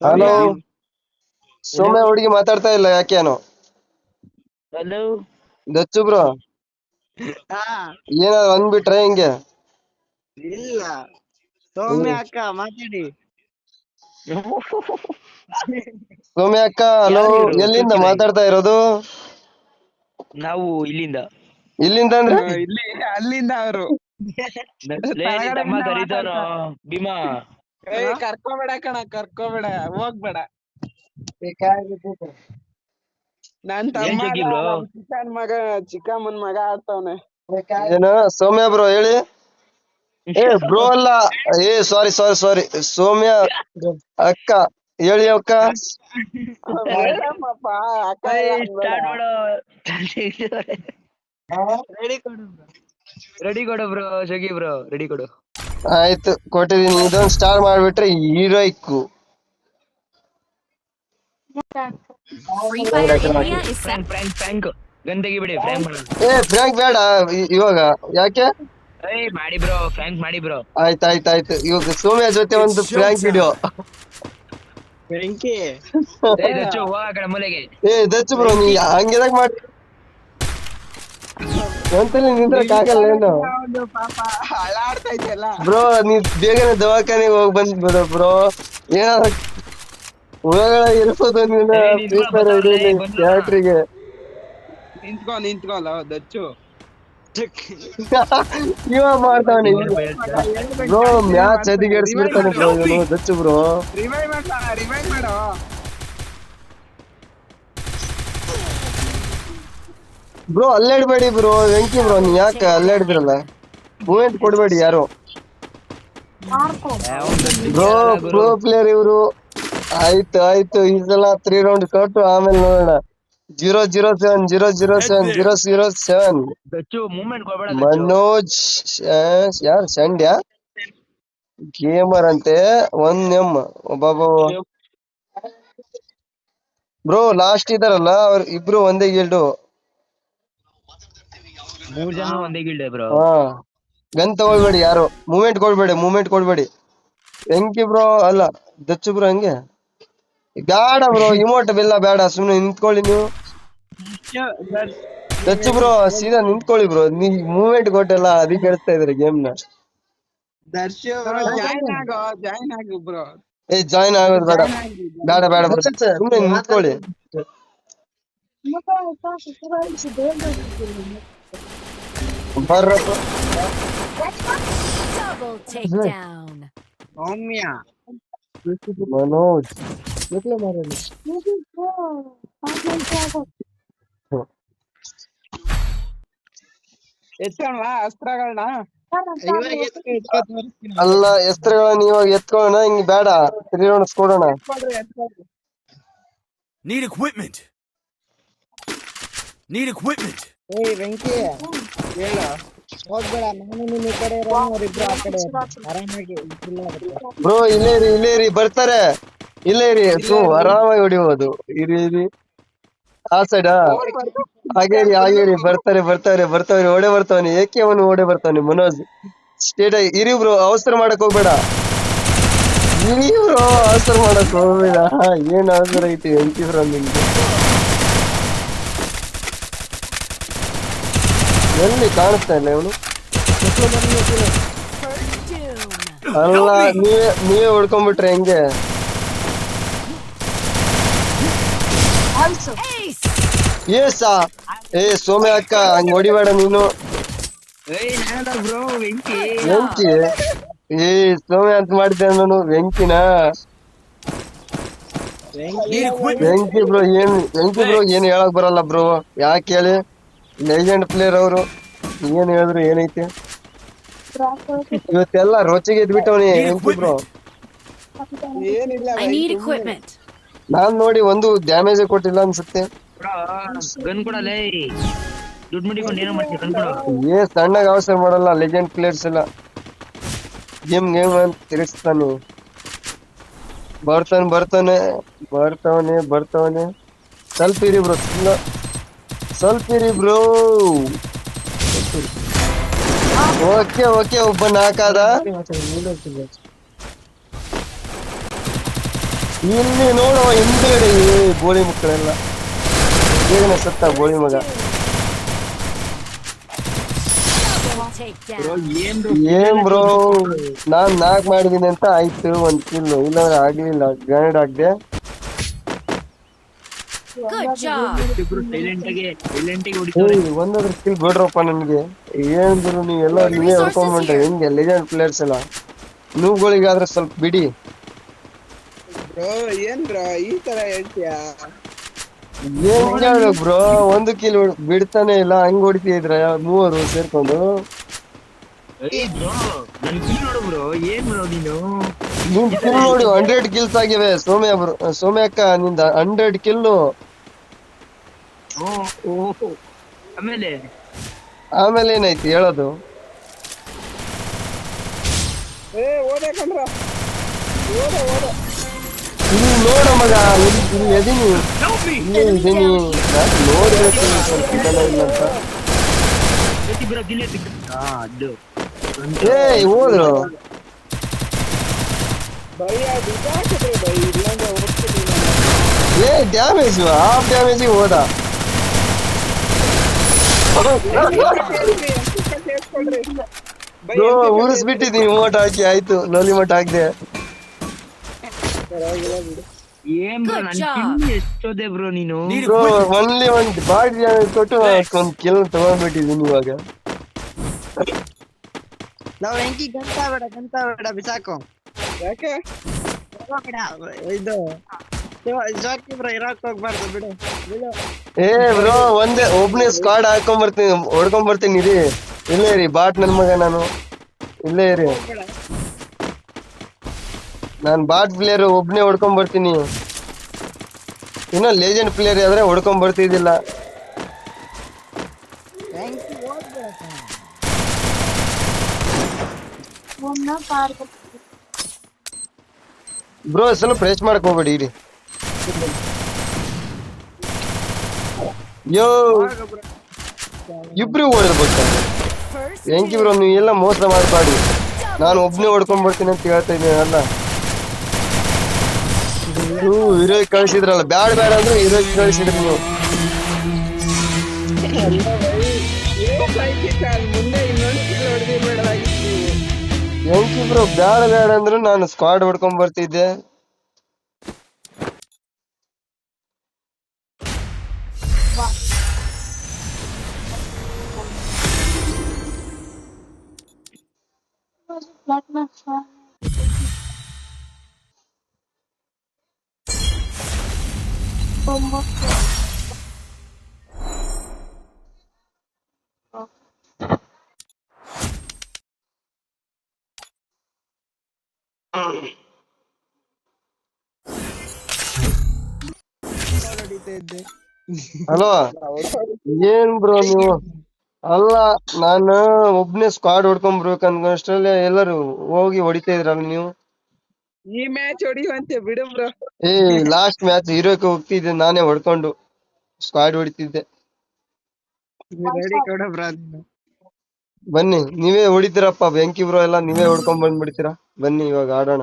Hello ಸೌಮ್ಯ ಹುಡುಗಿ ಮಾತಾಡ್ತಾ ಇಲ್ಲ ಯಾಕೇನು ಹಲೋ ದಚ್ಚು ಬ್ರೋ. ಏನಾದ್ರು ಅಂದ್ಬಿಟ್ರೆ ಹಿಂಗೆ? ಇಲ್ಲ. ಸೌಮ್ಯ ಅಕ್ಕ ಮಾತಾಡಿ. ಸೌಮ್ಯ ಅಕ್ಕ ಹಲೋ ಎಲ್ಲಿಂದ ಮಾತಾಡ್ತಾ ಇರೋದು? ನಾವು ಇಲ್ಲಿಂದ. ಇಲ್ಲಿಂದ ಅಂದ್ರೆ? ಇಲ್ಲಿ ಅಲ್ಲಿಂದ ಅವರು. ಭೀಮಾ. ಏಯ್ ಕರ್ಕೋಬೇಡ ಕಣ ಕರ್ಕೋಬೇಡ ಹೋಗ್ಬೇಡ. ನನ್ ತಮ್ಮ? ಚಿಕ್ಕನ್ ಮಗ ಚಿಕ್ಕಮ್ಮನ್ ಮಗ ಆಡ್ತವ್ನೆ. ಏನು ಸೌಮ್ಯ ಬ್ರೋ ಹೇಳಿ. ಏ ಬ್ರೋ ಅಲ್ಲ. ಏ ಸಾರಿ ಸಾರಿ ಸಾರಿ ಸೌಮ್ಯ ಅಕ್ಕ ಹೇಳಿ ಅಕ್ಕ. ಅಕ್ಕ ಸ್ಟಾರ್ಟ್ ಮಾಡೋ. ರೆಡಿ ಕೊಡು ಬ್ರೋ. ಶಗಿ ಬ್ರೋ ರೆಡಿ ಕೊಡು. ಆಯ್ತು ಕೊಟ್ಟಿದೀನಿ. ಇದೊಂದು ಸ್ಟಾರ್ ಮಾಡ್ಬಿಟ್ರೆ ಹೀರೋಯಿಕ್. ಫ್ರ್ಯಾಂಕ್ ಮಾಡೋಣ. ಏ ಫ್ರ್ಯಾಂಕ್ ಬೇಡ ಇವಾಗ. ಯಾಕೆ? ಏಯ್ ಮಾಡಿ ಬ್ರೋ ಫ್ರ್ಯಾಂಕ್ ಮಾಡಿ ಬ್ರೋ. ಆಯ್ತು ಆಯ್ತು ಆಯ್ತು. ಇವಾಗ ಸೌಮ್ಯ ಜೊತೆ ಒಂದು ಫ್ರ್ಯಾಂಕ್ ವಿಡಿಯೋ ಬೆಂಕಿ ಏಯ್ ದಚ್ಚು ಹೋಗ ಆ ಕಡೆ ಮೂಲೆಗೆ. ಏ ದಚ್ಚು ಬ್ರೋ ನೀ ಹಂಗೆದಾಗ ಮಾಡಿ ಒಂದ್ಸಲ ನಿಂದ್ರಕ್ ಆಗಲ್ಲ ಏನು? ಪಾಪ. ಹಳಾಡ್ತಾ ಇದೆಯಲ್ಲ. ಬ್ರೋ ನೀ ಬೇಗನೆ ದವಾಖಾನೆಗೆ ಹೋಗಿ ಬಂದ್ಬಿಡು ಬ್ರೋ. ಏನಾರ ಹುಳಗಳ ಇರ್ಬೋದು ನಿನ್ನ ಫ್ರೀಫೈರ್ ನಿಂತ್ಕೊ, ಬಂದವ್ರೆ. ಥಿಯೇಟ್ರಿಗೆ ನಿಂತ್ಕೊ ನಿಂತ್ಕೊಲ್ಲ ದಚ್ಚು. ಇವ ಮಾಡ್ತಾವನೆ. ಬ್ರೋ ಮ್ಯಾಚ್ ಅದಿಗೇಡ್ಸ್ಬಿಡ್ತಾನೆ ಬ್ರೋ ಇವನು ದಚ್ಚು ಬ್ರೋ. ರಿವೈವ್ ಮಾಡ ರಿವೈವ್ ಮಾಡೋ. ಬ್ರೋ ಅಲ್ಲಾಡ್ಬೇಡಿ ಬ್ರೋ ವೆಂಕಿ ಬ್ರೋ ನೀ ಯಾಕೆ ಅಲ್ಲಾಡಿದ್ರಲ್ಲ ಮೂವೆಂಟ್ ಕೊಡ್ಬೇಡಿ ಯಾರು? ಬ್ರೋ ಬ್ರೋ ಪ್ಲೇಯರ್ ಇವರು. ಆಯ್ತು ಆಯ್ತು. ಈ ಸಲ ತ್ರೀ ರೌಂಡ್ ಕೊಟ್ಟು ಆಮೇಲೆ ನೋಡೋಣ. Zero zero seven zero zero seven zero zero seven Dachchu movement ಕೊಡ್ಬೇಡ Manoj ಯಾರು ಸಂಡ್ಯಾ ಗೇಮರ್ ಅಂತೆ. ಒನ್ ಎಂ ಒಬ್ಬ ಬ್ರೋ ಲಾಸ್ಟ್ ಇದಾರಲ್ಲ ಅವ್ರ ಇಬ್ರು ಒಂದೇ ಗಿಲ್ಡು ಮೂರ್ ಜನ ಒಂದೇ ಗಿಲ್ಡ್ ಬ್ರೋ ಹಾ. ಗನ್ ತಗೊಳ್ಬೇಡಿ ಯಾರು. ಮೂಮೆಂಟ್ ಕೊಡ್ಬೇಡಿ ಮೂಮೆಂಟ್ ಕೊಡ್ಬೇಡಿ. ಎಂಕಿ ಬ್ರೋ ಅಲ್ಲ ದಚ್ಚು ಬ್ರೋ ಹಂಗೆ. ಬೇಡ ಬ್ರೋ ಇಮೋಟ್ ಬೆಲ್ಲ ಬೇಡ ಸುಮ್ಮನೆ ನಿಂತ್ಕೊಳ್ಳಿ ನೀವು. ದಚ್ಚು ಬ್ರೋ ಸೀದಾ ನಿಂತ್ಕೊಳ್ಳಿ ಬ್ರೋ ನೀ ಮೂಮೆಂಟ್ ಕೊಟ್ಟೆಲ್ಲ ಅದಕ್ಕೆ ಹೇಳ್ತಾ ಇದ್ರಿ ಗೇಮ್ನ. ದರ್ಶು ಜಾಯಿನ್ ಆಗೋ ಜಾಯಿನ್ ಆಗು ಬ್ರೋ ಏ ಜಾಯಿನ್ ಆಗೋದು ಬೇಡ. ಬೇಡ ಬೇಡ ಬ್ರೋ ಸುಮ್ನೆ ನಿಂತ್ಕೊಳ್ಳಿ. ಬರ್ರಪ್ಪ Double takedown. ಸೌಮ್ಯ ಮನೋಜ್ ಎತ್ಕೊಂಡ್ವಾ ಅಸ್ತ್ರಗಳನ್ನ ಇವಾಗ ಎತ್ಕೊ ಎತ್ಕೊ ತೋರಿಸ್ತೀನಿ ಅಲ್ಲ ಹೆಸ್ರುಗಳನ್ನ ಇವಾಗ ಎತ್ಕೊಳ್ಳೋಣ ಹಿಂಗ್ ಬೇಡ ತ್ರೀ ರೌಂಡ್ಸ್ ಕೊಡೋಣ ಎತ್ಕೊಳ್ರಿ, ಎತ್ಕೊಳ್ರಿ. Need equipment. Need equipment. ಏಯ್ ವೆಂಕಿ. ಹೇಳು. ಹೋಗ್ಬೇಡ. ನಾನು ನಿನ್ನ ಈ ಕಡೆ ಇರೋನು ಅವ್ರಿಬ್ರು ಆ ಕಡೆ ಆರಾಮಾಗಿ ಇಲ್ಲ ಬ್ರೋ ಇಲ್ಲೇ ಇರಿ ಇಲ್ಲೇ ಇರಿ. ಬರ್ತಾರೆ. ಇಲ್ಲೇ ಇರಿ. ಸು ಆರಾಮಾಗಿ ಹೊಡಿಬೋದು. ಇರಿ ಇರಿ. ಆ ಸೈಡಾ ಹಾಗೆ ಇರಿ ಹಾಗೆ ಇರಿ. ಬರ್ತಾರೆ ಬರ್ತಾರೆ ಬರ್ತಾವ್ರಿ ಓಡೇ ಬರ್ತಾವನಿ. ಏಕೆ ಅವನು ಓಡೇ ಬರ್ತಾವನಿ ಮನೋಜ್? ಸ್ಟೇಟ್ ಇರಿ ಬ್ರೋ. ಅವಸರ ಮಾಡಕ್ ಹೋಗ್ಬೇಡ. ಇರಿ ಬ್ರೋ. ಅವಸರ ಮಾಡಕ್ ಹೋಗ್ಬೇಡ. ಏನ್ ಅವಸರ ಐತಿ ಎಂಟಿ ಬ್ರೋ ನಿಮ್ಗೆ? ಎಲ್ಲಿ ಕಾಣಿಸ್ತಾ ಇಲ್ಲ ಇವನು. ಅಲ್ಲ ನೀವೇ ನೀವೇ ಹೊಡ್ಕೊಂಡ್ಬಿಟ್ರೆ ಹೆಂಗೆ? ಏಸ? ಏ ಸೋಮ್ಯ ಅಕ್ಕ ಹಂಗ್ ಹೊಡಿಬೇಡ ನೀನು. ವೆಂಕಿ? ಏ ಸೋಮ್ಯ ಅಂತ ಮಾಡಿದ್ದೆ ನಾನು ವೆಂಕಿನಾ. ವೆಂಕಿ ಬ್ರೋ ಏನ್ ವೆಂಕಿ ಬ್ರೋ ಏನ್ ಹೇಳಕ್ ಬರಲ್ಲ ಬ್ರೋ ಯಾಕೆ ಹೇಳಿ? ಲೆಜೆಂಡ್ ಪ್ಲೇಯರ್ ಅವರು ಏನ್ ಹೇಳಿದ್ರು ಏನೈತಿ? ಇವತ್ತೆಲ್ಲ ರೋಚಿಗೆ ಎದ್ಬಿಟ್ಟವನಿ ವೆಂಕಿ ಬ್ರೋ ಏನಿಲ್ಲ I need equipment. ನಾನ್ ನೋಡಿ ಒಂದು ಡ್ಯಾಮೇಜ್ ಕೊಟ್ಟಿಲ್ಲ ಅನ್ಸುತ್ತೆ. ಬ್ರೋ ಗನ್ ಕೊಡಲೇ ದುಡ್ಡು ಮುಡಿಕೊಂಡು ಏನೋ ಮಾಡ್ತೀವಿ ಗನ್ ಕೊಡು. ಏ ಸಣ್ಣಗ ಅವಸರ ಮಾಡಲ್ಲ ಲೆಜೆಂಡ್ ಪ್ಲೇಯರ್ಸ್ ಎಲ್ಲ. ಗೇಮ್ ಗೇಮ್ ಅಂತ ತಿರುಗಿಸ್ತಾನೆ. ಬರ್ತಾನೆ ಬರ್ತಾನೆ ಬರ್ತಾವನೆ ಬರ್ತಾವನೆ. ಸ್ವಲ್ಪ ಇರಿ ಬ್ರೋ ಸ್ವಲ್ಪ ಇರಿ ಬ್ರೋ. ಓಕೆ ಓಕೆ ಒಬ್ಬ ನಾಕಾದ ಇಲ್ಲಿ ನೋಡುವ ಹಿಂದ್ಗಡೆ ಗೋಳಿ ಮಕ್ಕಳೆಲ್ಲ. ಏನ ಸತ್ತ ಗೋಳಿ ಮಗ. ಏನ್ ಬ್ರೋ? ನಾನ್ ನಾಕ್ ಮಾಡಿದೀನಿ ಅಂತ ಆಯ್ತು, ಒಂದ್ ಕಿಲ್ ಇಲ್ಲಾಂದ್ರೆ ಆಗ್ಲಿಲ್ಲ. ಗ್ರಾನೇಡ್ ಹಾಕ್ದೆ. Good job. ಬ್ರೋ ಸೈಲೆಂಟ್ ಆಗಿ ಸೈಲೆಂಟ್ ಆಗಿ ಹೊಡಿತಾರೆ ಏಯ್ ಒಂದಾದ್ರೂ ಸ್ಕಿಲ್ ಬಿಡ್ರಪ್ಪ ನನ್ಗೆ. ಏನ್ ಬ್ರೋ ಎಲ್ಲ ನೀವೇ ಹೊಡ್ಕೊಂಡ್ಬಂಡ್ರೆ ಹೆಂಗೆ? ಲೆಜೆಂಡ್ ಪ್ಲೇಯರ್ಸ್ ಎಲ್ಲ. ನೀವುಗಳಿಗಾದ್ರೆ ಸ್ವಲ್ಪ ಬಿಡಿ. ಬ್ರೋ ಏನ್ ಬ್ರೋ ಈ ತರ ಹೇಳ್ತೀಯಾ? ಏನ್ ಬ್ರೋ ಒಂದು ಕಿಲ್ ಬಿಡ್ತಾನೆ ಇಲ್ಲ ಹಂಗ್ ಹೊಡಿತಿದ್ರ ಮೂವರು ಸೇರ್ಕೊಂಡು. ನನ್ ಕಿಲ್ ನೋಡು ಕಿಲ್ ಹಂಡ್ರೆಡ್ ಕಿಲ್ಸ್ ಆಗಿವೆ. ಸೋಮ್ಯ ಬ್ರೋ ಸೌಮ್ಯ ಅಕ್ಕ ನಿಂದ ಹಂಡ್ರೆಡ್ ಓ ಆಮೇಲೆ? ಆಮೇಲೆ ಏನಾಯ್ತು ಹೇಳೋದು? ಏ ಓದೇ ಕಣ್ರ. ಓದ ಓದ. ಇಲ್ಲಿ ನೋಡ ಮಗ ಇಲ್ಲಿ ಇಲ್ಲಿ ಎದೀನಿ. ಇಲ್ಲೇ ಇದೀನಿ ನಾನು ನೋಡ್ಬೇಕು ಸ್ವಲ್ಪ ಇದೆಲ್ಲ ಇಲ್ಲ ಅಂತ. ಪ್ರತಿ ಬ್ರೋ ಕಿಲ್ ಹಾ ಅದು ಏಯ್ ಹೋದ್ರು. ಬೈ ಅದು ಇದಾಕಿದ್ರೆ ಬೈ ಇಲ್ಲಾಂದ್ರೆ ಓದ್ತಿರ್ಲಿಲ್ಲ ಏ ಡ್ಯಾಮೇಜ್ ಹಾಫ್ ಡ್ಯಾಮೇಜ್ ಹೋದ ಸೇರ್ಸ್ಕೊಳ್ರಿ ಬೈ ಬ್ರೋ ಉರಿಸ್ಬಿಟ್ಟಿದೀನಿ ಮೋಟ್ ಹಾಕಿ ಆಯ್ತು. ಲೋಲಿ ಮೋಟ್ ಹಾಕ್ದೆ. ಏನ್ ಬ್ರೋ ನನ್ job. ಎಷ್ಟೋದೆ ಬ್ರೋ ನೀನು? Need bro equipment. ಒನ್ಲಿ ಒಂದ್ ಬಾಡಿ ಡ್ಯಾಮೇಜ್ ಕೊಟ್ಟು ಒಂದ್ ಕಿಲ್ ತಗೊಂಡ್ಬಿಟ್ಟಿದೀನಿ ಇವಾಗ. ನಾವ್ ಹೆಂಕಿ ಗಂತ ಬೇಡ ಗಂಟ ಬೇಡ ಬಿಸಾಕು. ಯಾಕೆ? ಬೇಡ ಇದು ಜಾಕಿ ಬ್ರೋ ಇರಾಕ್ ಹೋಗ್ಬಾರ್ದು ಬಿಡು. ಬಿಡು. ಏ ಬ್ರೋ, ಒಂದೇ, ಒಬ್ನೇ ಸ್ಕ್ವಾಡ್ ಹಾಕೊಂಡ್ ಬರ್ತೀನಿ ಹೊಡ್ಕೊಂಡ್ ಬರ್ತೀನಿ ಇರಿ. ಇಲ್ಲೇ ಇರಿ, ಬಾಟ್ ನನ್ ಮಗ ನಾನು. ಇಲ್ಲೇ ಇರಿ. ನಾನ್ ಬಾಟ್ ಪ್ಲೇಯರ್ ಒಬ್ನೇ ಹೊಡ್ಕೊಂಡ್ ಬರ್ತೀನಿ ಇನ್ನ ಲೇಜೆಂಡ್ ಪ್ಲೇಯರ್ ಆದ್ರೆ ಹೊಡ್ಕೊಂಡ್ ಬರ್ತಿದ್ದಿಲ್ಲ ಬ್ರೋ, ಸ್ವಲ್ಪ ಪ್ರೆಸ್ ಮಾಡಕ್ ಹೋಗ್ಬೇಡಿ, ಇರಿ. ಯೋ. ಇಬ್ರು ಓಡಿದ್ ಬರ್ತಾರೆ. ಹೆಂಗಿ ಬ್ರೋ ನೀವು ಎಲ್ಲ ಮೋಸ ಮಾಡ್ಬಾಡಿ ನಾನು ಒಬ್ಬನೇ ಹೊಡ್ಕೊಂಡ್ ಬರ್ತೀನಿ ಅಂತ ಹೇಳ್ತಾ ಇದ್ದೀನಲ್ಲ ನೀವು ಹೀರೋ ಕಳ್ಸಿದ್ರಲ್ಲ ಬ್ಯಾಡ ಬ್ಯಾಡ ಅಂದ್ರೆ ಹೀರೋ ಕಳ್ಸಿದ್ರಿ ನೀವು. ಹೆಂಗಿ ಬ್ರೋ ಬ್ಯಾಡ ಬ್ಯಾಡ ಅಂದ್ರೆ ನಾನು ಸ್ಕ್ವಾಡ್ ಹೊಡ್ಕೊಂಡ್ ಬರ್ತಿದ್ದೆ. ಹೊಡಿತಾ ಇದ್ದೆ ಹಲೋ ಏನ್ ಬ್ರೋ ನೀವು ಅಲ್ಲ ನಾನು ಒಬ್ನೇ ಸ್ಕ್ವಾಡ್ ಹೊಡ್ಕೊಂಡ್ ಬರ್ಬೇಕು ಎಲ್ಲಾರು ಎಲ್ಲರೂ ಹೋಗಿ ಹೊಡಿತಾ ಇದ್ರಲ್ಲ ನೀವು? ಈ ಮ್ಯಾಚ್ ಹೊಡಿಯುವಂತೆ ಬಿಡು ಬ್ರೋ ಏ ಲಾಸ್ಟ್ ಮ್ಯಾಚ್ ಹೀರೋಕ್ಕೆ ಹೋಗ್ತಿದ್ದೆ ನಾನೇ ಹೊಡ್ಕೊಂಡು ಸ್ಕ್ವಾಡ್ ಹೊಡಿತಿದ್ದೆ. ರೆಡಿ ಕೊಡ ಬ್ರೋ ಬನ್ನಿ ನೀವೇ ಹೊಡಿತೀರಪ್ಪ ಬೆಂಕಿ ಬ್ರೋ ಎಲ್ಲ ನೀವೇ ಹೊಡ್ಕೊಂಡ್ ಬಂದ್ಬಿಡ್ತೀರಾ? ಬನ್ನಿ ಇವಾಗ ಆಡೋಣ.